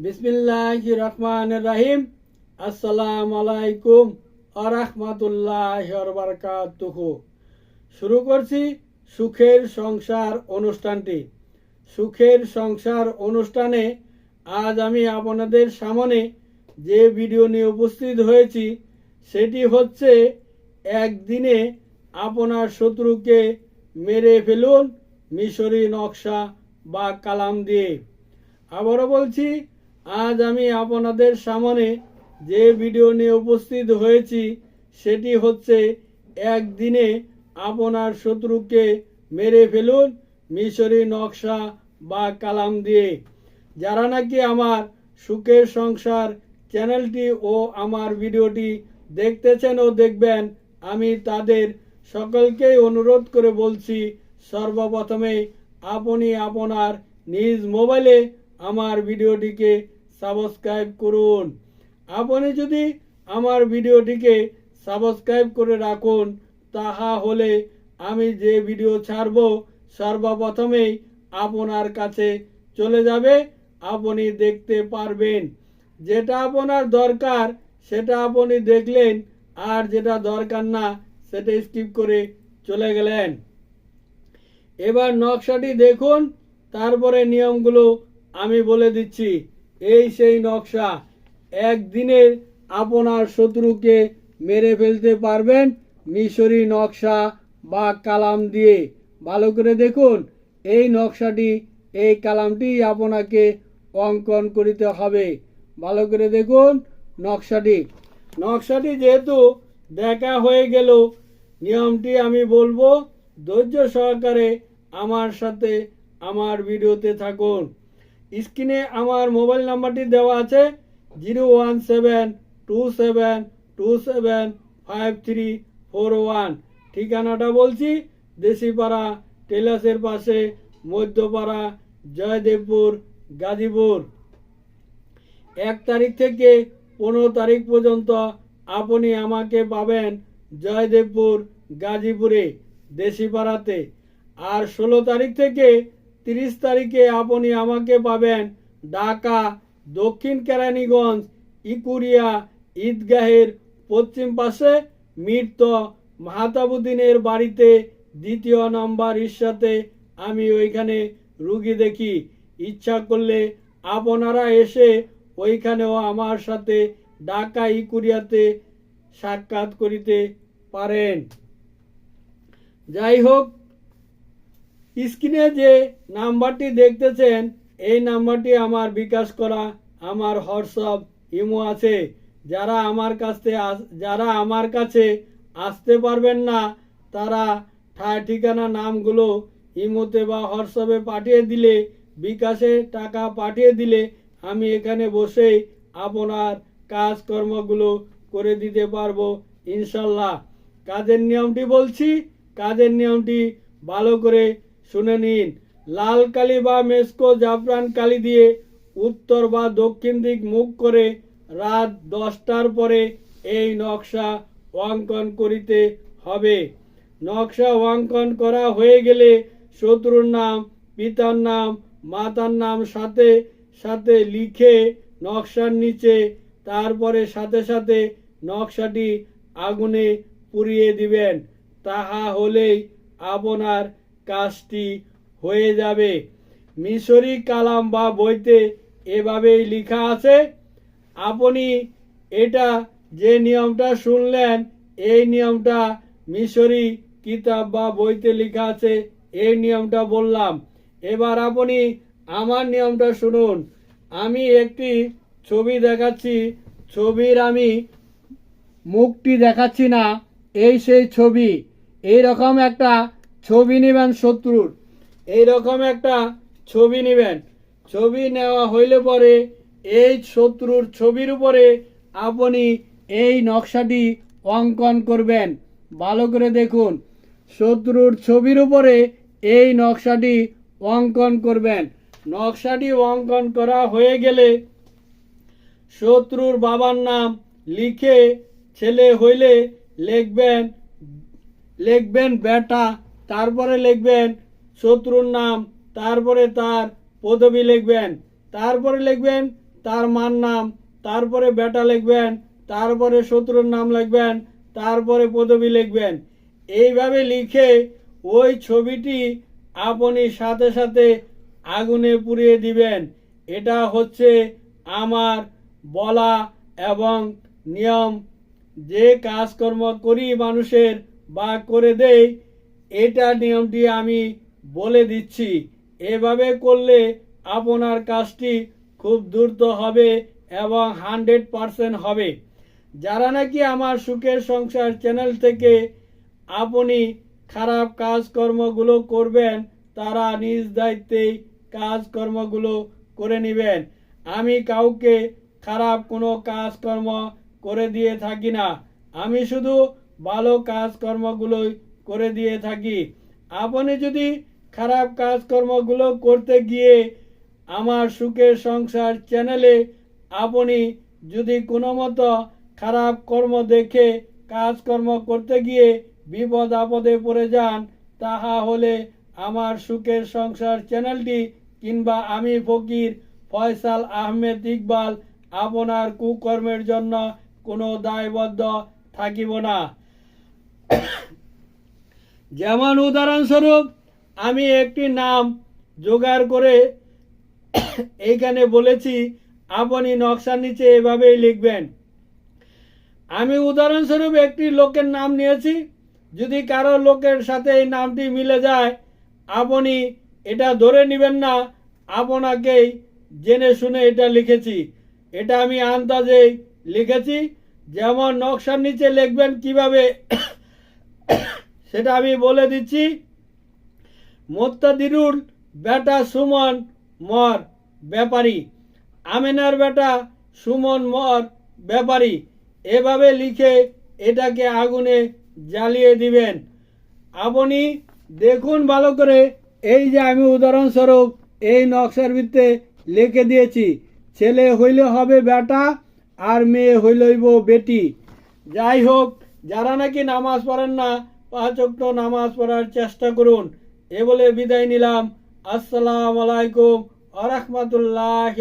বিসমিল্লাহ রহমান রাহিম আসসালাম আলাইকুম আরহামতুল্লাহ বারকাতুহ। শুরু করছি সুখের সংসার অনুষ্ঠানটি। সুখের সংসার অনুষ্ঠানে আজ আমি আপনাদের সামনে যে ভিডিও নিয়ে উপস্থিত হয়েছি, সেটি হচ্ছে একদিনে আপনার শত্রুকে মেরে ফেলুন মিশরি নকশা বা কালাম দিয়ে। আবারও বলছি আজ আমি আপনাদের সামনে যে ভিডিও নিয়ে উপস্থিত হয়েছি, সেটি হচ্ছে একদিনে আপনার শত্রুকে মেরে ফেলুন মিশরি নকশা বা কালাম দিয়ে। যারা নাকি আমার সুখের সংসার চ্যানেলটি ও আমার ভিডিওটি দেখতেছেন ও দেখবেন, আমি তাদের সকলকেই অনুরোধ করে বলছি, সর্বপ্রথমে আপনি আপনার নিজ মোবাইলে আমার ভিডিওটিকে সাবস্ক্রাইব করুন। আপনি যদি আমার ভিডিওটিকে সাবস্ক্রাইব করে রাখুন তাহা হলে আমি যে ভিডিও ছাড়ব, সর্বপ্রথমেই আপনার কাছে চলে যাবে, আপনি দেখতে পারবেন। যেটা আপনার দরকার, সেটা আপনি দেখলেন, আর যেটা দরকার না, সেটা স্কিপ করে চলে গেলেন। এবার নকশাটি দেখুন, তারপরে নিয়মগুলো আমি বলে দিচ্ছি। এই সেই নকশা একদিনে আপনার শত্রুকে মেরে ফেলতে পারবেন মিশরি নকশা বা কালাম দিয়ে। ভালো করে দেখুন, এই নকশাটি, এই কালামটি আপনাকে অঙ্কন করিতে হবে। ভালো করে দেখুন নকশাটি। নকশাটি যেহেতু দেখা হয়ে গেল, নিয়মটি আমি বলব, ধৈর্য সহকারে আমার সাথে আমার ভিডিওতে থাকুন। স্ক্রিনে আমার মোবাইল নাম্বারটি দেওয়া আছে zero one seven two seven two seven five three four one. ঠিকানাটা বলছি দেশিপাড়া, টেলাসের পাশে, মধ্যপাড়া, জয়দেবপুর, গাজীপুর। এক তারিখ থেকে পনেরো তারিখ পর্যন্ত আপনি আমাকে পাবেন জয়দেবপুর, গাজীপুরে, দেশিপাড়াতে। আর ষোলো তারিখ থেকে তিরিশ তারিখে আপনি আমাকে পাবেন ঢাকা, দক্ষিণ কেরানীগঞ্জ, ইকুরিয়া, ঈদগাহের পশ্চিম পাশে মৃত মাহাতাবুদ্দিনের বাড়িতে দ্বিতীয় নম্বর ইস্যাতে আমি ওইখানে রুগী দেখি। ইচ্ছা করলে আপনারা এসে ওইখানেও আমার সাথে ঢাকা, ইকুরিয়াতে সাক্ষাৎ করিতে পারেন। যাই হোক স্ক্রিনে যে নাম্বারটি দেখতেছেন, এই নাম্বারটি আমার বিকাশ করা আমার হোয়াটসঅ্যাপ ইমো আছে। যারা আমার কাছে যারা আমার কাছে আসতে পারবেন না, তারা ঠায় ঠিকানা নামগুলো ইমোতে বা হোয়াটসঅ্যাপে পাঠিয়ে দিলে, বিকাশে টাকা পাঠিয়ে দিলে আমি এখানে বসেই আপনার কাজকর্মগুলো করে দিতে পারব ইনশাল্লাহ। কাজের নিয়মটি বলছি, কাজের নিয়মটি ভালো করে শুনে নিন, লাল কালি বা মেসকো জাফরান কালি দিয়ে উত্তর বা দক্ষিণ দিক মুখ করে রাত দশটার পরে এই নকশা অঙ্কন করিতে হবে। নকশা অঙ্কন করা হয়ে গেলে শত্রুর নাম, পিতার নাম, মাতার নাম সাথে সাথে লিখে নকশার নিচে তারপরে সাথে সাথে নকশাটি আগুনে পুড়িয়ে দিবেন। তাহা হলেই আপনার কাজটি হয়ে যাবে। মিশরি কালাম বা বইতে এভাবেই লেখা আছে, আপনি এটা যে নিয়মটা শুনলেন, এই নিয়মটা মিশরি কিতাব বা বইতে লেখা আছে, এই নিয়মটা বললাম। এবার আপনি আমার নিয়মটা শুনুন। আমি একটি ছবি দেখাচ্ছি, ছবির আমি মুখটি দেখাচ্ছি না, এই সেই ছবি। এই রকম একটা ছবি নেবেন শত্রুর। এই রকম একটা ছবি নেবেন। ছবি নেওয়া হইলে পরে এই শত্রুর ছবির উপরে আপনি এই নকশাটি অঙ্কন করবেন। ভালো করে দেখুন। শত্রুর ছবির উপরে এই নকশাটি অঙ্কন করবেন। নকশাটি অঙ্কন করা হয়ে গেলে শত্রুর বাবার নাম লিখে ছেলে হইলে লিখবেন লিখবেন বেটা তারপরে লিখবেন শত্রুর নাম, তারপরে তার পদবি লিখবেন, তারপরে লিখবেন তার মার নাম, তারপরে বেটা লিখবেন, তারপরে শত্রুর নাম লিখবেন, তারপরে পদবি লিখবেন। এইভাবে লিখে ওই ছবিটি আপনি সাথে সাথে আগুনে পুড়িয়ে দিবেন। এটা হচ্ছে আমার বলা এবং নিয়ম। যে কাজকর্ম করি মানুষের বা করে দেই এটা নিয়মটি আমি বলে দিচ্ছি। এভাবে করলে আপনার কাজটি খুব দ্রুত হবে এবং হান্ড্রেড পারসেন্ট হবে। যারা নাকি আমার সুখের সংসার চ্যানেল থেকে আপনি খারাপ কাজকর্মগুলো করবেন, তারা নিজ দায়িত্বেই কাজকর্মগুলো করে নেবেন। আমি কাউকে খারাপ কোনো কাজকর্ম করে দিয়ে থাকি না। আমি শুধু ভালো কাজকর্মগুলোই করে দিয়ে থাকি। আপনি যদি খারাপ কাজকর্মগুলো করতে গিয়ে আমার সুখের সংসার চ্যানেলে আপনি যদি কোনো মতো খারাপ কর্ম দেখে কাজকর্ম করতে গিয়ে বিপদ আপদে পড়ে যান তাহা হলে আমার সুখের সংসার চ্যানেলটি কিংবা আমি ফকির ফয়সাল আহমেদ ইকবাল আপনার কুকর্মের জন্য কোনো দায়বদ্ধ থাকিব না। যেমন উদাহরণস্বরূপ, আমি একটি নাম জোগাড় করে এইখানে বলেছি, আপনি নকশার নিচে এভাবেই লিখবেন। আমি উদাহরণস্বরূপ একটি লোকের নাম নিয়েছি, যদি কারও লোকের সাথে এই নামটি মিলে যায়, আপনি এটা ধরে নেবেন না, আপনাকেই জেনে শুনে এটা লিখেছি। এটা আমি আন্দাজেই লিখেছি, যেমন নকশার নিচে লিখবেন কীভাবে সেটা আমি বলে দিচ্ছি। মোত্তাদিরুল বেটা সুমন মর ব্যাপারী। আমেনার বেটা সুমন মর ব্যাপারী। এভাবে লিখে এটাকে আগুনে জ্বালিয়ে দিবেন। আপনি দেখুন ভালো করে, এই যে আমি উদাহরণস্বরূপ এই নকশার ভিত্তে লিখে দিয়েছি, ছেলে হইলে হবে বেটা আর মেয়ে হইলইব বেটি। যাই হোক, যারা নাকি নামাজ পড়েন না পাঁচ ওয়াক্ত নামাজ পড়ার চেষ্টা করুন। এ বলে বিদায় নিলাম। আসসালাম আলাইকুম আ রহমতুল্লাহ